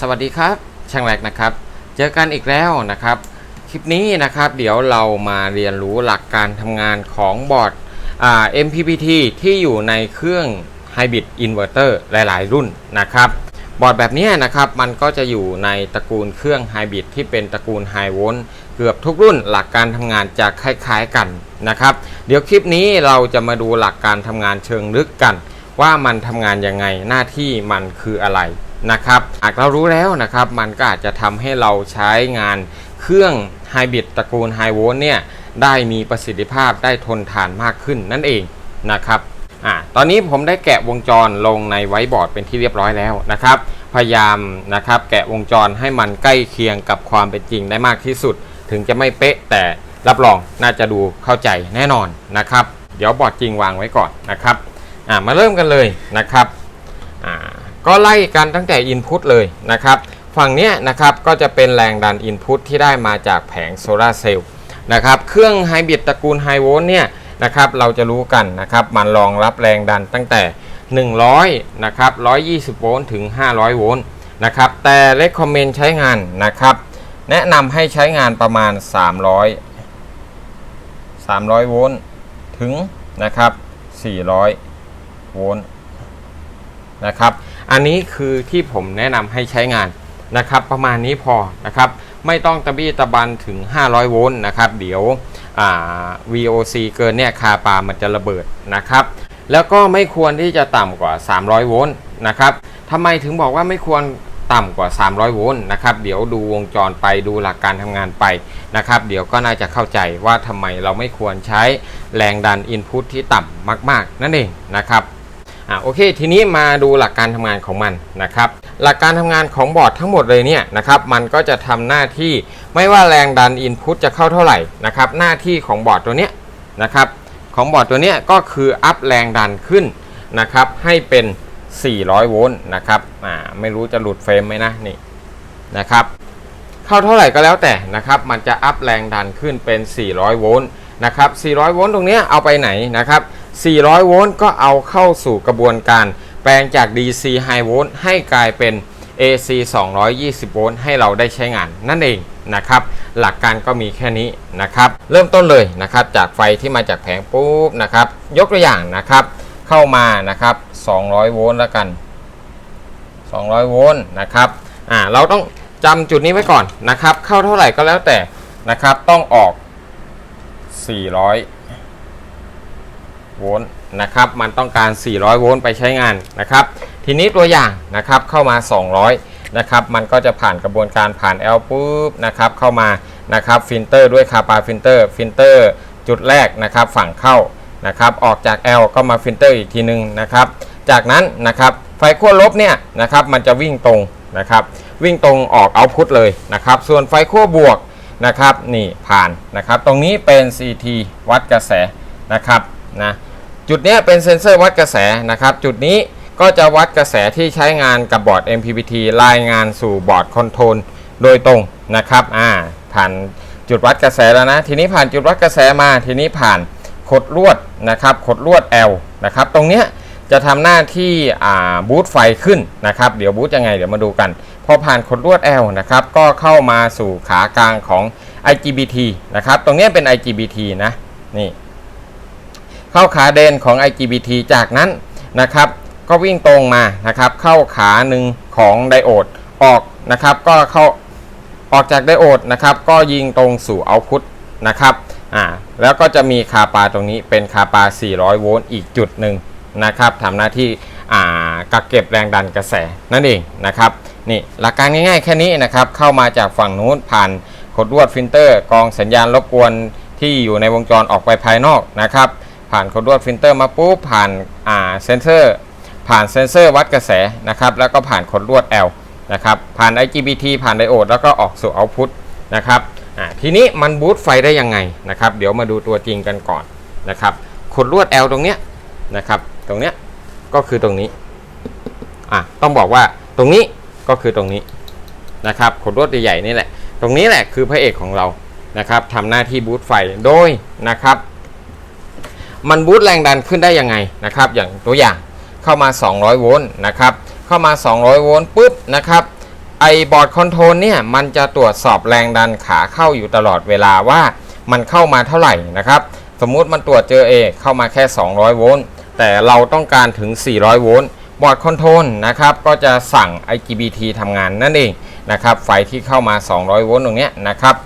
สวัสดีครับช่างแรกนะครับ เจอกันอีกแล้วนะครับ คลิปนี้นะครับเดี๋ยวเรามาเรียนรู้หลักการทำงานของบอร์ด MPPT ที่อยู่ในเครื่อง Hybrid Inverter หลาย ๆ รุ่นนะครับ บอร์ดแบบนี้นะครับมันก็จะอยู่ในตระกูลเครื่อง Hybrid ที่เป็นตระกูล High Volt เกือบทุกรุ่นหลักการทำงานจะคล้าย ๆ กันนะครับ เดี๋ยวคลิปนี้เราจะมาดูหลักการทำงานเชิงลึกกัน ว่ามันทำงานยังไงหน้าที่มันคืออะไร นะครับหากเรารู้แล้วนะครับมันก็อาจจะทำให้เราใช้งานเครื่องไฮบริดตระกูลไฮโวลต์เนี่ยได้มีประสิทธิภาพได้ทนทานมากขึ้นนั่นเองนะครับอ่าตอนนี้ผมได้แกะวงจรลงในไวบอร์ดเป็นที่เรียบร้อยแล้วนะครับ พยายามนะครับแกะวงจรให้มันใกล้เคียงกับความเป็นจริงได้มากที่สุด ถึงจะไม่เป๊ะแต่รับรองน่าจะดูเข้าใจแน่นอนนะครับ เดี๋ยวบอร์ดจริงวางไว้ก่อนนะครับอ่ามาเริ่มกันเลยนะครับอ่า ก็ไล่กันตั้งแต่ Input เลยนะครับฝั่งเนี้ยนะครับก็จะเป็นแรงดัน Input ที่ได้มาจากแผงโซลาร์เซลล์นะครับเครื่องไฮบริดตระกูลไฮโวลต์เนี่ยนะครับเราจะรู้กันนะครับมันรองรับแรงดันตั้งแต่ 100นะครับ120 โวลต์ถึง 500 โวลต์นะครับแต่ recommend ใช้งานนะครับแนะนำให้ใช้งานประมาณ 300 300 โวลต์ถึงนะครับ400 โวลต์นะครับ อันนี้คือที่ผมแนะนำให้ใช้งานนะครับ ประมาณนี้พอนะครับ ไม่ต้องตะบี้ตะบันถึง 500 โวลต์นะครับ เดี๋ยว VOC เกินเนี่ยคาปามันจะระเบิดนะครับ แล้วก็ไม่ควรที่จะต่ำกว่า 300 โวลต์นะครับทำไมถึงบอกว่าไม่ควรต่ำกว่า 300 โวลต์นะครับ เดี๋ยวดูวงจรไปดูหลักการทำงานไปนะครับ เดี๋ยวก็น่าจะเข้าใจว่าทำไมเราไม่ควรใช้แรงดัน Input ที่ต่ำมาก ๆ นั่นเองนะครับ อ่าโอเค ทีนี้มาดูหลักการทำงานของมันนะครับ หลักการทำงานของบอร์ดทั้งหมดเลยเนี่ยนะครับมันก็จะทำหน้าที่ไม่ว่าแรงดัน Input จะเข้าเท่าไหร่นะครับหน้าที่ของบอร์ดตัวเนี้ยนะครับของบอร์ดตัวเนี้ยก็คืออัพแรงดันขึ้นนะครับให้เป็น 400 โวลต์นะครับอ่าไม่รู้จะหลุดเฟรมไหมนะนี่นะครับเข้าเท่าไหร่ก็แล้วแต่นะครับมันจะอัพแรงดันขึ้นเป็น 400 โวลต์นะครับ400 โวลต์ตรงเนี้ยเอาไปไหนนะครับ 400 โวลต์ก็เอาเข้าสู่กระบวนการแปลงจาก DC High Volt ให้กลายเป็น AC 220 โวลต์ให้เราได้ใช้งานนั่นเองนะครับ หลักการก็มีแค่นี้นะครับ เริ่มต้นเลยนะครับ จากไฟที่มาจากแผงปุ๊บนะครับ ยกตัวอย่างนะครับ เข้ามานะครับ 200 โวลต์แล้วกัน 200 โวลต์นะครับอ่าเราต้องจำจุดนี้ไว้ก่อนนะครับ เข้าเท่าไหร่ก็แล้วแต่นะครับ ต้องออก 400 โวลต์นะครับ มันต้องการ 400 โวลต์ไปใช้งานนะครับ ทีนี้ตัวอย่างนะครับเข้ามา 200 นะครับ มันก็จะผ่านกระบวนการผ่าน L ปุ๊บนะครับเข้ามานะครับฟิลเตอร์ด้วยคาปาฟิลเตอร์ฟิลเตอร์จุดแรกนะครับฝั่งเข้านะครับออกจาก L ก็มาฟิลเตอร์อีกทีนึงนะครับ จากนั้นนะครับไฟขั้วลบเนี่ยนะครับมันจะวิ่งตรงนะครับวิ่งตรงออกเอาพุทเลยนะครับส่วนไฟขั้วบวกนะครับนี่ผ่านนะครับตรงนี้เป็น CT วัดกระแสนะครับนะ จุดนี้เป็นเซ็นเซอร์วัดกระแสนะครับ จุดนี้ก็จะวัดกระแสที่ใช้งานกับบอร์ด MPPT รายงานสู่บอร์ดคอนโทรลโดยตรงนะครับอ่าผ่านจุดวัดกระแสแล้วนะ ทีนี้ผ่านจุดวัดกระแสมา ทีนี้ผ่านขดลวดนะครับขดลวด L นะครับ ตรงเนี้ยจะทำหน้าที่อ่าบูตไฟขึ้นนะครับ เดี๋ยวบูตยังไงเดี๋ยวมาดูกัน พอผ่านขดลวด L นะครับ ก็เข้ามาสู่ขากลางของ IGBT นะครับ ตรงเนี้ยเป็น IGBT นะ นี่ เข้าขาเดนของ IGBT จากนั้นนะครับก็วิ่งตรงมานะครับเข้าขาหนึ่งของไดโอดออกนะครับก็เข้าออกจากไดโอดนะครับก็ยิงตรงสู่เอาพุตนะครับอ่าแล้วก็จะมีคาปาตรงนี้เป็นคาปา 400 โวลต์อีกจุดหนึ่งนะครับทำหน้าที่อ่ากักเก็บแรงดันกระแสนั่นเองนะครับนี่หลักการง่ายๆแค่นี้นะครับเข้ามาจากฝั่งนู้นผ่านขดลวดฟิลเตอร์กองสัญญาณรบกวนที่อยู่ในวงจรออกไปภายนอกนะครับ ผ่านขดลวดฟิลเตอร์มาปุ๊บผ่านอ่าเซนเซอร์ผ่านเซนเซอร์วัดกระแสนะครับแล้วก็ผ่านขดลวด L นะครับผ่าน IGBT ผ่านไดโอดแล้วก็ออกสู่เอาพุตนะครับอ่าทีนี้มันบูตไฟได้ยังไงนะครับเดี๋ยวมาดูตัวจริงกันก่อนนะครับขดลวด L ตรงเนี้ยนะครับตรงเนี้ยก็คือตรงนี้อะต้องบอกว่าตรงนี้ก็คือตรงนี้นะครับขดลวดใหญ่ๆนี่แหละ ตรงนี้แหละคือพระเอกของเรานะครับทำหน้าที่บูตไฟโดยนะครับ มันบูตแรงดันขึ้นได้ยังไงนะครับอย่างตัวอย่างเข้ามา 200 โวลต์นะครับเข้ามา 200 โวลต์ปุ๊บนะครับไอบอร์ดคอนโทรลเนี่ยมันจะตรวจสอบแรงดันขาเข้าอยู่ตลอดเวลาว่ามันเข้ามาเท่าไหร่นะครับสมมุติมันตรวจเจอ A เข้ามาแค่ 200 โวลต์แต่เราต้องการถึง 400 โวลต์บอร์ดคอนโทรลนะครับก็จะสั่ง IGBT ทำงานนั่นเองนะครับไฟที่เข้ามา 200 โวลต์ตรงเนี้ยนะครับ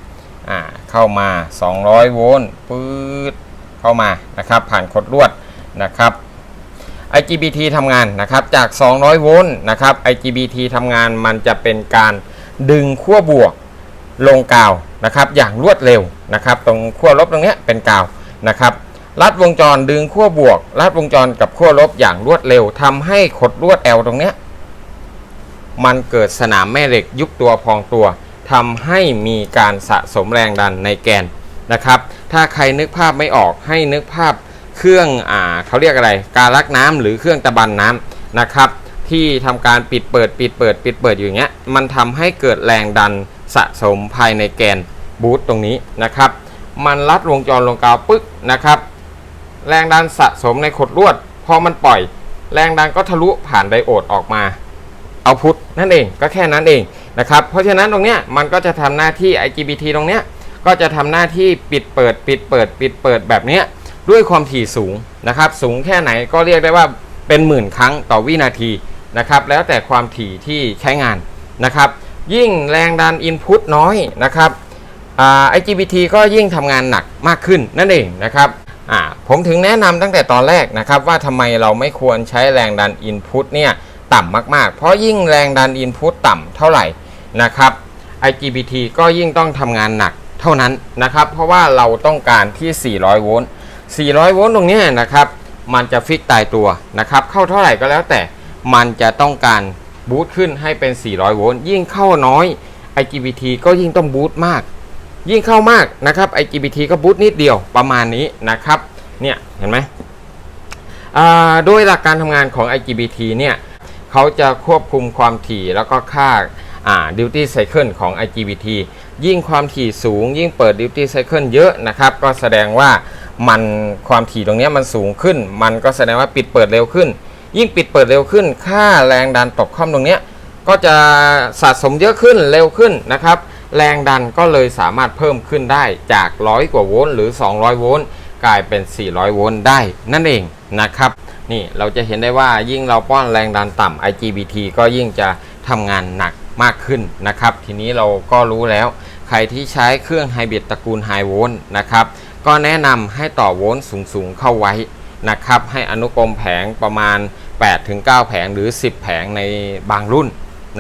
อ่าเข้ามา 200 โวลต์ปื๊ด เข้ามานะครับผ่านคดลวดนะครับ IGBT ทำงานนะครับจาก 200 โวลต์นะครับ IGBT ทำงานมันจะเป็นการดึงขั้วบวกลงกาวนะครับอย่างรวดเร็วนะครับ ตรงขั้วลบตรงเนี้ยเป็นกาวนะครับลัดวงจรดึงขั้วบวกลัดวงจรกับขั้วลบอย่างรวดเร็วทำให้ขดลวด L ตรงเนี้ยมันเกิดสนามแม่เหล็กยุบตัวพองตัวทำให้มีการสะสมแรงดันในแกน นะครับ ถ้าใครนึกภาพไม่ออกให้นึกภาพเครื่องอ่าเขาเรียกอะไร การลักน้ำหรือเครื่องตะบันน้ำนะครับ ที่ทำการปิดเปิดปิดเปิดปิดเปิดอยู่เงี้ยมันทำให้เกิดแรงดันสะสมภายในแกนบูตตรงนี้นะครับ มันลัดวงจรลงกาวปึ๊กนะครับ แรงดันสะสมในขดลวด พอมันปล่อย แรงดันก็ทะลุผ่านไดโอดออกมาเอาพุทนั่นเองก็แค่นั้นเองนะครับ เพราะฉะนั้นตรงเนี้ยมันก็จะทำหน้าที่ IGBT ตรงเนี้ย ก็จะทำหน้าที่ปิดเปิด ปิดเปิด ปิดเปิดแบบเนี้ยด้วยความถี่สูงนะครับ สูงแค่ไหนก็เรียกได้ว่าเป็นหมื่นครั้งต่อวินาทีนะครับแล้วแต่ความถี่ที่ใช้งานนะครับ ยิ่งแรงดันอินพุตน้อยนะครับไอ่า IGBT ก็ยิ่งทำงานหนักมากขึ้นนั่นเองนะครับผมถึงแนะนำตั้งแต่ตอนแรกนะครับว่าทำไมเราไม่ควรใช้แรงดันอินพุตเนี่ยต่ำมากๆ เพราะยิ่งแรงดันอินพุตต่ำเท่าไหร่นะครับ IGBT ก็ยิ่งต้องทำงานหนัก เท่านั้นนะครับ เพราะว่าเราต้องการที่ 400 โวลต์ 400 โวลต์ตรงนี้นะครับ มันจะฟิกตายตัวนะครับ เข้าเท่าไหร่ก็แล้วแต่ มันจะต้องการบูตขึ้นให้เป็น 400 โวลต์ ยิ่งเข้าน้อย IGBT ก็ยิ่งต้องบูตมาก ยิ่งเข้ามากนะครับ IGBT ก็บูตนิดเดียวประมาณนี้นะครับ เนี่ยเห็นไหมอ่าโดยหลักการทำงานของ IGBT เนี่ยเขาจะควบคุมความถี่แล้วก็ค่าอ่า duty cycle ของ IGBT ยิ่งความถี่สูง ยิ่งเปิด duty cycle เยอะนะครับ ก็แสดงว่ามันความถี่ตรงนี้มันสูงขึ้น มันก็แสดงว่าปิดเปิดเร็วขึ้น ยิ่งปิดเปิดเร็วขึ้น ค่าแรงดันตกค่อมตรงนี้ก็จะสะสมเยอะขึ้นเร็วขึ้นนะครับ แรงดันก็เลยสามารถเพิ่มขึ้นได้จาก 100 กว่าโวลต์หรือ 200 โวลต์กลายเป็น 400 โวลต์ได้นั่นเองนะครับนี่เราจะเห็นได้ว่ายิ่งเราป้อนแรงดันต่ำ IGBT ก็ยิ่งจะทำงานหนักมากขึ้นนะครับ ทีนี้เราก็รู้แล้ว ใครที่ใช้เครื่องไฮบริดตระกูลไฮโวลต์นะครับ ก็แนะนำให้ต่อโวลต์สูงๆเข้าไว้นะครับ ให้อนุกรมแผงประมาณ 8-9 แผงหรือ 10 แผงในบางรุ่น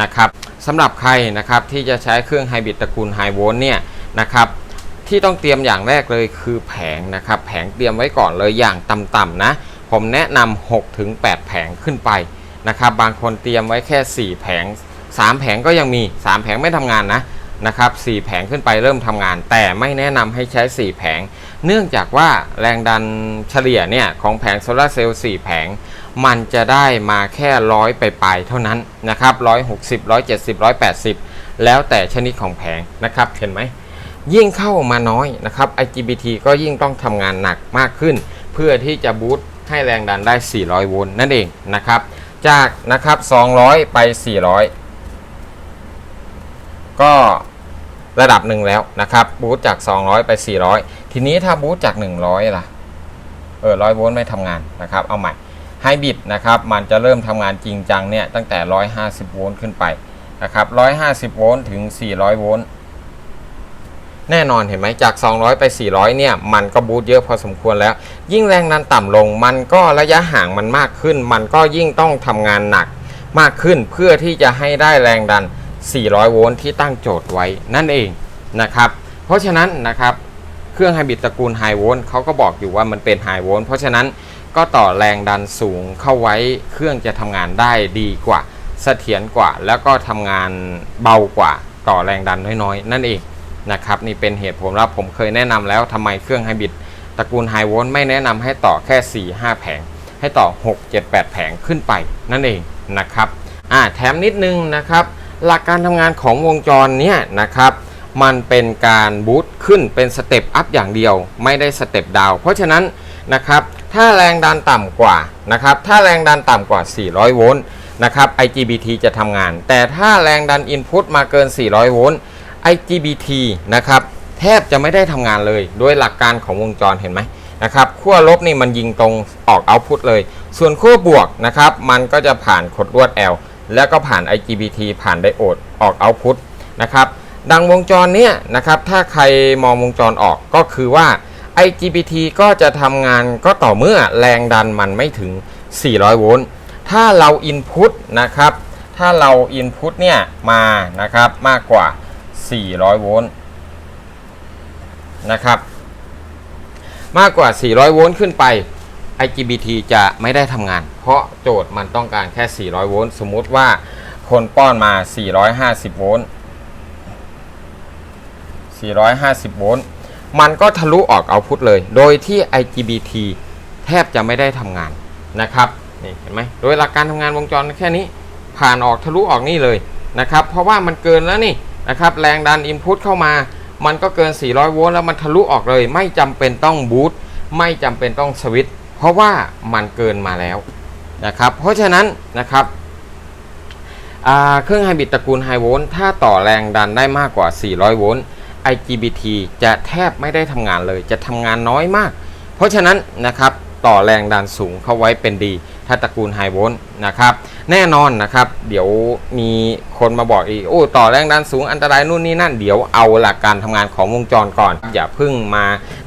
นะครับสำหรับใครนะครับที่จะใช้เครื่องไฮบริดตระกูลไฮโวลต์เนี่ยนะครับที่ต้องเตรียมอย่างแรกเลยคือแผงนะครับ แผงเตรียมไว้ก่อนเลยอย่างต่ำๆนะ ผมแนะนำ6ถึง8แผงขึ้นไปนะครับ บางคนเตรียมไว้แค่ 4 แผง 3 แผงก็ยังมี 3 แผงไม่ทำงานนะ นะครับ4แผงขึ้นไปเริ่มทำงาน แต่ไม่แนะนำให้ใช้ 4 แผง เนื่องจากว่าแรงดันเฉลี่ยเนี่ยของแผงโซลาร์เซลล์4แผง มันจะได้มาแค่ร้อยไปลายเท่านั้นนะครับ160 170 180 แล้วแต่ชนิดของแผงนะครับเห็นไหมยิ่งเข้ามาน้อยนะครับ IGBT ก็ยิ่งต้องทำงานหนักมากขึ้น เพื่อที่จะบูตให้แรงดันได้ 400 โวลต์นั่นเองนะครับ จากนะครับ 200 ไป 400 ก็ ระดับหนึ่งแล้วนะครับบูตจาก 200 ไป 400 ทีนี้ถ้าบูตจาก 100 ล่ะ เออ100โวลต์ไม่ทำงานนะครับ เอาใหม่ไฮบริดนะครับ มันจะเริ่มทำงานจริงจังเนี่ยตั้งแต่ 150 โวลต์ขึ้นไปนะครับ 150 โวลต์ถึง 400 โวลต์แน่นอนเห็นไหมจาก 200 ไป 400 เนี่ย มันก็บูตเยอะพอสมควรแล้ว ยิ่งแรงดันต่ำลง มันก็ระยะห่างมันมากขึ้น มันก็ยิ่งต้องทำงานหนักมากขึ้นเพื่อที่จะให้ได้แรงดัน 400 โวลต์ที่ตั้งโจทย์ไว้นั่นเองนะครับ เพราะฉะนั้นนะครับเครื่องไฮบริดตระกูลไฮโวลต์เขาก็บอกอยู่ว่ามันเป็นไฮโวลต์เพราะฉะนั้นก็ต่อแรงดันสูงเข้าไว้เครื่องจะทำงานได้ดีกว่าเสถียรกว่า แล้วก็ทำงานเบากว่าต่อแรงดันน้อยๆ นั่นเองนะครับนี่เป็นเหตุผลว่าผมเคยแนะนำแล้วทำไมเครื่องไฮบริดตระกูลไฮโวลต์ไม่แนะนำให้ต่อแค่ 4 5 แผง ให้ต่อ 6 7 8 แผงขึ้นไปนั่นเองนะครับอ่าแถมนิดนึงนะครับ หลักการทำงานของวงจรเนี้ยนะครับมันเป็นการบูตขึ้นเป็นสเต็ปอัพอย่างเดียว ไม่ได้สเต็ปดาวเพราะฉะนั้นนะครับถ้าแรงดันต่ำกว่านะครับถ้าแรงดันต่ำกว่า 400 โวลต์นะครับ IGBT จะทำงาน แต่ถ้าแรงดัน Input มาเกิน 400 โวลต์ IGBT นะครับแทบจะไม่ได้ทำงานเลย โดยหลักการของวงจรเห็นไหมนะครับขั้วลบนี่มันยิงตรงออกเอาพุตเลย ส่วนขั้วบวกนะครับมันก็จะผ่านขดลวด L แล้วก็ผ่าน IGBT ผ่านไดโอดออกเอาพุตนะครับ ดังวงจรเนี้ยนะครับ ถ้าใครมองวงจรออกก็คือว่า IGBT ก็จะทำงานก็ต่อเมื่อแรงดันมันไม่ถึง 400 โวลต์ ถ้าเรา Input นะครับ ถ้าเรา Input เนี่ยมานะครับมากกว่า 400 โวลต์นะครับ มากกว่า 400 โวลต์ขึ้นไป IGBT จะไม่ได้ทำงาน เพราะโจทย์มันต้องการแค่ 400 โวลต์ สมมุติว่าคนป้อนมา 450 โวลต์ 450 โวลต์ มันก็ทะลุออกเอาพุทเลย โดยที่ IGBT แทบจะไม่ได้ทำงานนะครับ นี่เห็นไหม โดยหลักการทำงานวงจรแค่นี้ ผ่านออกทะลุออกนี่เลยนะครับ เพราะว่ามันเกินแล้วนี่นะครับ แรงดันอินพุตเข้ามา มันก็เกิน 400 โวลต์แล้วมันทะลุออกเลย ไม่จำเป็นต้องบูตไม่จำเป็นต้องสวิตช์ เพราะว่ามันเกินมาแล้วนะครับเพราะฉะนั้นนะครับเครื่องไฮบริดตระกูลไฮโวลต์ถ้าต่อแรงดันได้มากกว่า 400 โวลต์ IGBT จะแทบไม่ได้ทำงานเลย จะทำงานน้อยมาก เพราะฉะนั้นนะครับต่อแรงดันสูงเข้าไว้เป็นดี ถ้าตระกูลไฮโวลต์นะครับ แน่นอนนะครับ เดี๋ยวมีคนมาบอกอีกโอ้ต่อแรงดันสูงอันตรายนู่นนี่นั่นเดี๋ยวเอาหลักการทำงานของวงจรก่อน อย่าเพิ่งมา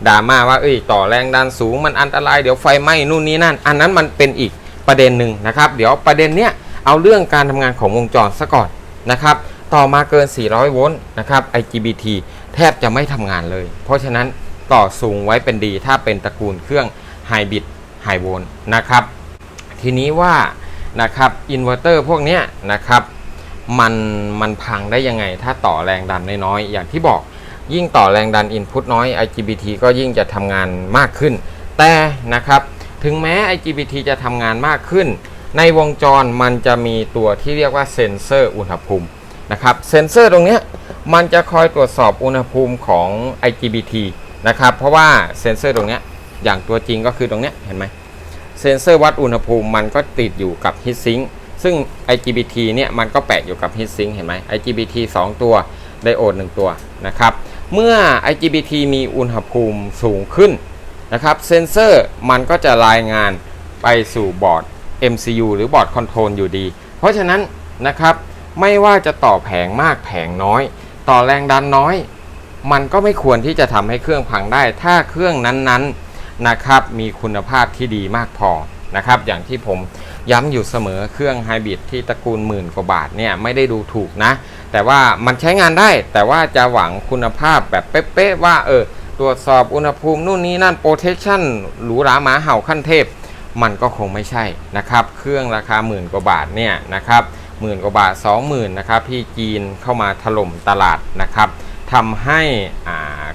ดราม่าว่าเอ้ยต่อแรงดันสูงมันอันตรายเดี๋ยวไฟไหม้นู่นนี่นั่น อันนั้นมันเป็นอีกประเด็นหนึ่งนะครับ เดี๋ยวประเด็นเนี้ยเอาเรื่องการทำงานของวงจรซะก่อนนะครับ ต่อมาเกิน 400 โวลต์นะครับ IGBT แทบจะไม่ทำงานเลย เพราะฉะนั้นต่อสูงไว้เป็นดีถ้าเป็นตระกูลเครื่องไฮบริดไฮโวลต์นะครับ ทีนี้ว่า นะครับอินเวอร์เตอร์พวกนี้นะครับมันมันพังได้ยังไง ถ้าต่อแรงดันน้อยๆอย่างที่บอกยิ่งต่อแรงดันอินพุตน้อย IGBT ก็ยิ่งจะทำงานมากขึ้น แต่นะครับถึงแม้ IGBT จะทำงานมากขึ้น ในวงจรมันจะมีตัวที่เรียกว่าเซ็นเซอร์อุณหภูมินะครับเซ็นเซอร์ตรงนี้มันจะคอยตรวจสอบอุณหภูมิของ IGBT นะครับเพราะว่าเซ็นเซอร์ตรงนี้อย่างตัวจริงก็คือตรงนี้เห็นไหม เซ็นเซอร์วัดอุณหภูมิมันก็ติดอยู่กับ heat sink ซึ่ง IGBT เนี่ยมันก็แปะอยู่กับ heat sink เห็นไหม IGBT 2 ตัวไดโอด 1 ตัวนะครับ เมื่อ IGBT มีอุณหภูมิสูงขึ้นนะครับเซ็นเซอร์มันก็จะรายงานไปสู่บอร์ด MCU หรือบอร์ดคอนโทรลอยู่ดี เพราะฉะนั้นนะครับไม่ว่าจะต่อแผงมากแผงน้อย ต่อแรงดันน้อย มันก็ไม่ควรที่จะทำให้เครื่องพังได้ ถ้าเครื่องนั้นๆ นะครับมีคุณภาพที่ดีมากพอนะครับอย่างที่ผมย้ำอยู่เสมอเครื่องไฮบริดที่ตระกูลหมื่นกว่าบาทเนี่ยไม่ได้ดูถูกนะ แต่ว่ามันใช้งานได้ แต่ว่าจะหวังคุณภาพแบบเป๊ะๆว่าเออตรวจสอบอุณหภูมินู่นนี่นั่นโปรเทคชั่นหรูหราหมาเห่าขั้นเทพ มันก็คงไม่ใช่นะครับ เครื่องราคาหมื่นกว่าบาทเนี่ยนะครับหมื่นกว่าบาท 20,000นะครับที่จีนเข้ามาถล่มตลาดนะครับ ทำให้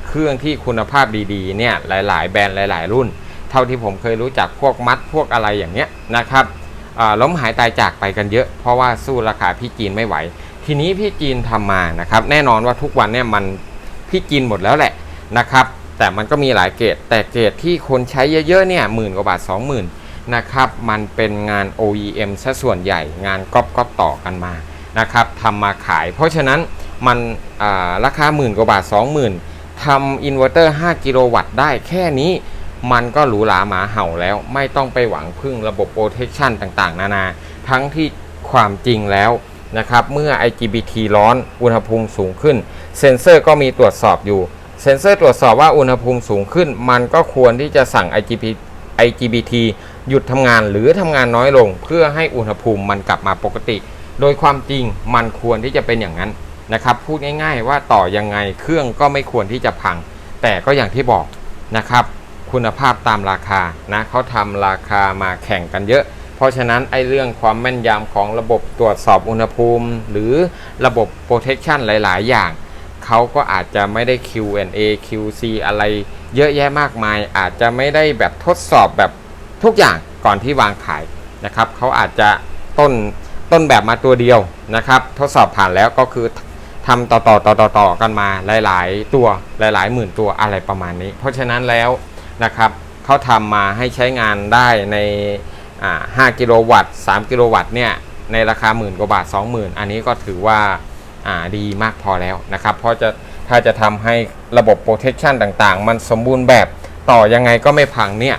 เครื่องที่คุณภาพดีๆเนี่ยหลาย ๆ แบรนด์หลาย ๆ รุ่น เท่าที่ผมเคยรู้จักพวกมัดพวกอะไรอย่างเงี้ยนะครับล้มหายตายจากไปกันเยอะ เพราะว่าสู้ราคาพี่จีนไม่ไหว ทีนี้พี่จีนทำมานะครับ แน่นอนว่าทุกวันเนี่ยมันพี่จีนหมดแล้วแหละนะครับ แต่มันก็มีหลายเกรดแต่เกรดที่คนใช้เยอะๆเนี่ยหมื่นกว่าบาท 20,000นะครับมันเป็นงาน OEM ซะส่วนใหญ่งานก๊อปก๊อปต่อกันมานะครับทำมาขาย เพราะฉะนั้น มันาราคาหมื่นกว่าบาท 20,000ทำอินเวอร์เตอร์ 5 กิโลวัตต์ได้แค่นี้ มันก็หรูหราหมาเห่าแล้ว ไม่ต้องไปหวังพึ่งระบบโปรเทคชันต่างๆ นานา ทั้งที่ความจริงแล้วนะครับ เมื่อ IGBT ร้อนอุณหภูมิสูงขึ้น เซ็นเซอร์ก็มีตรวจสอบอยู่ เซ็นเซอร์ตรวจสอบว่าอุณหภูมิสูงขึ้น มันก็ควรที่จะสั่ง IGBT IGBT หยุดทำงานหรือทำงานน้อยลง เพื่อให้อุณหภูมิมันกลับมาปกติ โดยความจริงมันควรที่จะเป็นอย่างนั้น นะครับพูดง่าย ๆ ว่าต่อยังไงเครื่องก็ไม่ควรที่จะพัง แต่ก็อย่างที่บอกนะครับ คุณภาพตามราคานะเขาทำราคามาแข่งกันเยอะ เพราะฉะนั้นไอ้เรื่องความแม่นยำของระบบตรวจสอบอุณหภูมิ หรือระบบ protection หลาย ๆ อย่างเขาก็อาจจะไม่ได้ Q&A QC อะไร เยอะแยะมากมาย อาจจะไม่ได้แบบทดสอบแบบทุกอย่างก่อนที่วางขายนะครับเขาอาจจะต้นต้นแบบมาตัวเดียวนะครับ ทดสอบผ่านแล้วก็คือ ทำต่อต่อต่อต่อต่อกันมาหลาย ๆ ตัวหลายๆหมื่นตัวอะไรประมาณนี้ เพราะฉะนั้นแล้วนะครับเขาทำมาให้ใช้งานได้ในอ่า5กิโลวัตต์3กิโลวัตต์เนี่ยในราคาหมื่นกว่าบาท 20,000 อันนี้ก็ถือว่าดีมากพอแล้วนะครับ เพราะจะถ้าจะทำให้ระบบ protection ต่างๆ มันสมบูรณ์แบบต่อยังไงก็ไม่พังเนี่ย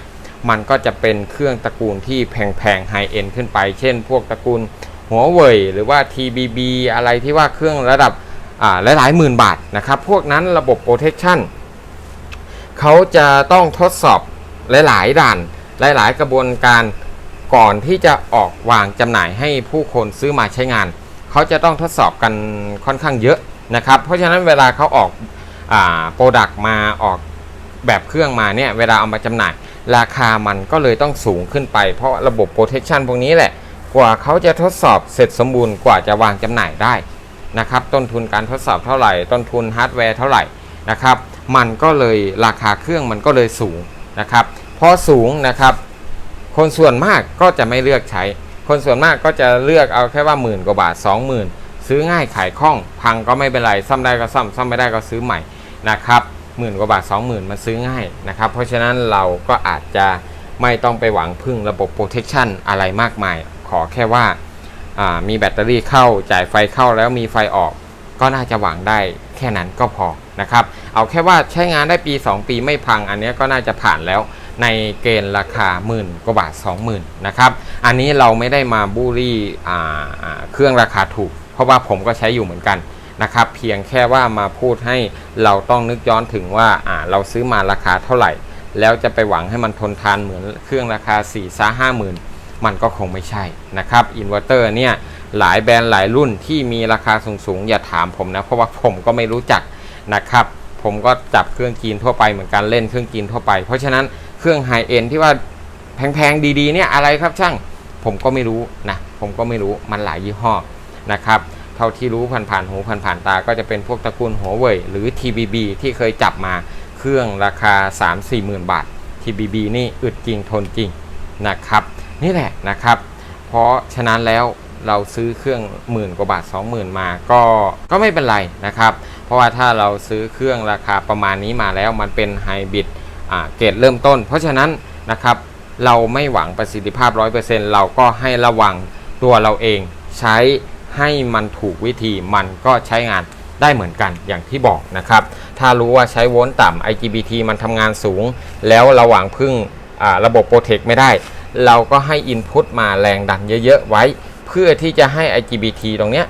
มันก็จะเป็นเครื่องตระกูลที่แพงๆไฮเอ็นขึ้นไป เช่นพวกตระกูลหัวเว่ยหรือว่า TBB อะไรที่ว่าเครื่องระดับ อ่ายหลายหมื่นบาทนะครับ พวกนั้นระบบ protection เขาจะต้องทดสอบหลาย ๆ ด่าน หลาย ๆ กระบวนการก่อนที่จะออกวางจำหน่ายให้ผู้คนซื้อมาใช้งาน เขาจะต้องทดสอบกันค่อนข้างเยอะนะครับ เพราะฉะนั้นเวลาเขาออกโปรดักต์มาออกแบบเครื่องมาเนี่ยเวลาเอามาจำหน่าย ราคามันก็เลยต้องสูงขึ้นไป เพราะระบบ protection พวกนี้แหละ กว่าเขาจะทดสอบเสร็จสมบูรณ์กว่าจะวางจำหน่ายได้ นะครับต้นทุนการทดสอบเท่าไหร่ ต้นทุนฮาร์ดแวร์เท่าไหร่นะครับมันก็เลยราคาเครื่องมันก็เลยสูงนะครับพอสูงนะครับ คนส่วนมากก็จะไม่เลือกใช้ คนส่วนมากก็จะเลือกเอาแค่ว่าหมื่นกว่าบาท 20,000 ซื้อง่ายขายคล่อง พังก็ไม่เป็นไรซ่อมได้ก็ซ่อมซ่อมไม่ได้ก็ซื้อใหม่นะครับหมื่นกว่าบาท 20,000 มันซื้อง่ายนะครับเพราะฉะนั้นเราก็อาจจะไม่ต้องไปหวังพึ่งระบบ protection อะไรมากมาย ขอแค่ว่าอ่า มีแบตเตอรี่เข้าจ่ายไฟเข้าแล้วมีไฟออก ก็น่าจะหวังได้แค่นั้นก็พอนะครับ เอาแค่ว่าใช้งานได้ปี 2 ปีไม่พังอันนี้ก็น่าจะผ่านแล้วในเกณฑ์ราคาหมื่นกว่าบาท 20,000นะครับ อันนี้เราไม่ได้มาบูลลี่เครื่องราคาถูก เพราะว่าผมก็ใช้อยู่เหมือนกันนะครับ เพียงแค่ว่ามาพูดให้เราต้องนึกย้อนถึงว่าเราซื้อมาราคาเท่าไหร่ แล้วจะไปหวังให้มันทนทานเหมือนเครื่องราคา4ี่ซ่าห้าหมื่น มันก็คงไม่ใช่นะครับอินเวอร์เตอร์เนี่ยหลายแบรนด์หลายรุ่นที่มีราคาสูงๆ อย่าถามผมนะเพราะว่าผมก็ไม่รู้จักนะครับ ผมก็จับเครื่องจีนทั่วไปเหมือนกันเล่นเครื่องจีนทั่วไป เพราะฉะนั้นเครื่องไฮเอ็นที่ว่าแพงๆดีๆเนี่ยอะไรครับช่างผมก็ไม่รู้นะผมก็ไม่รู้มันหลายยี่ห้อนะครับเท่าที่รู้ผ่านๆหูผ่านๆตาก็จะเป็นพวกตระกูลหัวเว่ยหรือ TBB ที่เคยจับมาเครื่องราคา 3-4หมื่นบาท TBB นี่อึดจริงทนจริงนะครับ นี่แหละนะครับ เพราะฉะนั้นแล้วเราซื้อเครื่องหมื่นกว่าบาท 20,000 มาก็ก็ไม่เป็นไรนะครับ เพราะว่าถ้าเราซื้อเครื่องราคาประมาณนี้มาแล้วมันเป็นไฮบริดเกรดเริ่มต้น เพราะฉะนั้นนะครับเราไม่หวังประสิทธิภาพ 100%เราก็ให้ระวังตัวเราเองใช้ให้มันถูกวิธีมันก็ใช้งานได้เหมือนกันอย่างที่บอกนะครับ ถ้ารู้ว่าใช้โวลต์ต่ำ IGBT มันทำงานสูง แล้วระหว่างพึ่งระบบโปรเทคไม่ได้ เราก็ให้ Input มาแรงดันเยอะๆไว้ เพื่อที่จะให้ IGBT ตรงเนี้ย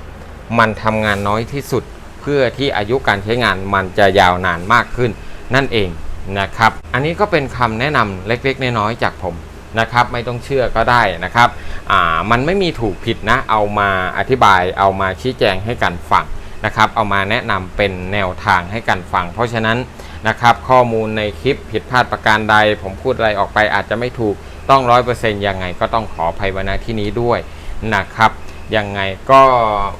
มันทำงานน้อยที่สุด เพื่อที่อายุการใช้งานมันจะยาวนานมากขึ้น นั่นเองนะครับ อันนี้ก็เป็นคำแนะนำเล็กๆน้อยๆจากผมนะครับ ไม่ต้องเชื่อก็ได้นะครับอ่ามันไม่มีถูกผิดนะ เอามาอธิบาย เอามาชี้แจงให้กันฟังนะครับ เอามาแนะนำเป็นแนวทางให้กันฟัง เพราะฉะนั้นนะครับข้อมูลในคลิปผิดพลาดประการใด ผมพูดอะไรออกไปอาจจะไม่ถูก ต้องร้อยเปอร์เซ็นต์ยังไงก็ต้องขออภัยไว้ณที่นี้ด้วยนะครับยังไงก็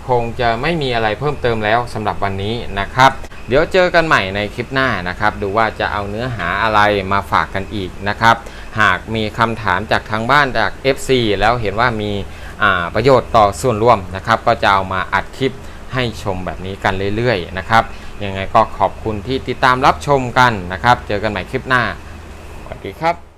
คงจะไม่มีอะไรเพิ่มเติมแล้วสำหรับวันนี้นะครับ เดี๋ยวเจอกันใหม่ในคลิปหน้านะครับ ดูว่าจะเอาเนื้อหาอะไรมาฝากกันอีกนะครับ หากมีคำถามจากทางบ้านจาก FC แล้วเห็นว่ามีประโยชน์ต่อส่วนรวมนะครับ ก็จะเอามาอัดคลิปให้ชมแบบนี้กันเรื่อยๆนะครับยังไงก็ขอบคุณที่ติดตามรับชมกันนะครับ เจอกันใหม่คลิปหน้าสวัสดีครับ